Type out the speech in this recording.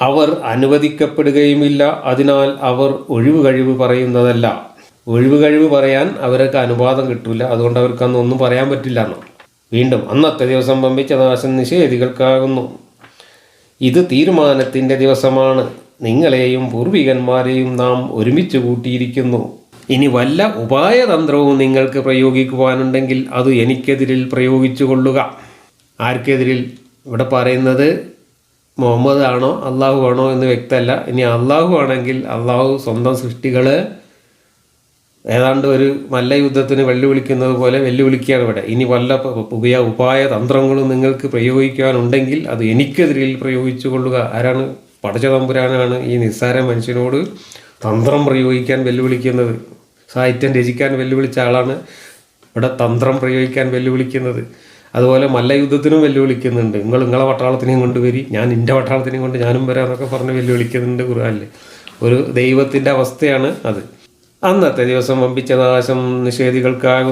അവർ അനുവദിക്കപ്പെടുകയുമില്ല. അതിനാൽ അവർ ഒഴിവ് കഴിവ് പറയുന്നതല്ല. ഒഴിവ് കഴിവ് പറയാൻ അവർക്ക് അനുവാദം കിട്ടില്ല അതുകൊണ്ട് അവർക്ക് അന്ന് ഒന്നും പറയാൻ പറ്റില്ല എന്ന്. വീണ്ടും അന്നത്തെ ദിവസം പമ്പിച്ച നാശം നിഷേധികൾക്കാകുന്നു. ഇത് തീരുമാനത്തിന്റെ ദിവസമാണ്. നിങ്ങളെയും പൂർവികന്മാരെയും നാം ഒരുമിച്ച് കൂട്ടിയിരിക്കുന്നു. ഇനി വല്ല ഉപായതന്ത്രവും നിങ്ങൾക്ക് പ്രയോഗിക്കുവാനുണ്ടെങ്കിൽ അത് എനിക്കെതിരിൽ പ്രയോഗിച്ചു കൊള്ളുക ആർക്കെതിരിൽ? ഇവിടെ പറയുന്നത് മുഹമ്മദ് ആണോ അള്ളാഹു ആണോ എന്ന് വ്യക്തമല്ല. ഇനി അള്ളാഹു ആണെങ്കിൽ അള്ളാഹു സ്വന്തം സൃഷ്ടികൾ ഏതാണ്ട് ഒരു മല്ലയുദ്ധത്തിന് വെല്ലുവിളിക്കുന്നത് പോലെ വെല്ലുവിളിക്കുകയാണ് ഇവിടെ. ഇനി വല്ല പുതിയ ഉപയ ഉപായ തന്ത്രങ്ങളും നിങ്ങൾക്ക് പ്രയോഗിക്കാനുണ്ടെങ്കിൽ അത് എനിക്കെതിരിൽ പ്രയോഗിച്ചു കൊള്ളുക ആരാണ്? പടച്ചതമ്പുരാനാണ് ഈ നിസ്സാര മനുഷ്യനോട് തന്ത്രം പ്രയോഗിക്കാൻ വെല്ലുവിളിക്കുന്നത്. സാഹിത്യം രചിക്കാൻ വെല്ലുവിളിച്ച ആളാണ് ഇവിടെ തന്ത്രം പ്രയോഗിക്കാൻ വെല്ലുവിളിക്കുന്നത്. അതുപോലെ മല്ലയുദ്ധത്തിനും വെല്ലുവിളിക്കുന്നുണ്ട്. നിങ്ങൾ നിങ്ങളെ പട്ടാളത്തിനെയും കൊണ്ടുവരി ഞാൻ എന്റെ പട്ടാളത്തിനെയും കൊണ്ട് ഞാനും വരാം എന്നൊക്കെ പറഞ്ഞ് വെല്ലുവിളിക്കുന്നുണ്ട് ഖുർആനിൽ ഒരു ദൈവത്തിന്റെ അവസ്ഥയാണ് അത്. അന്നത്തെ ദിവസം വമ്പിച്ച നാശം നിഷേധികൾക്കാകും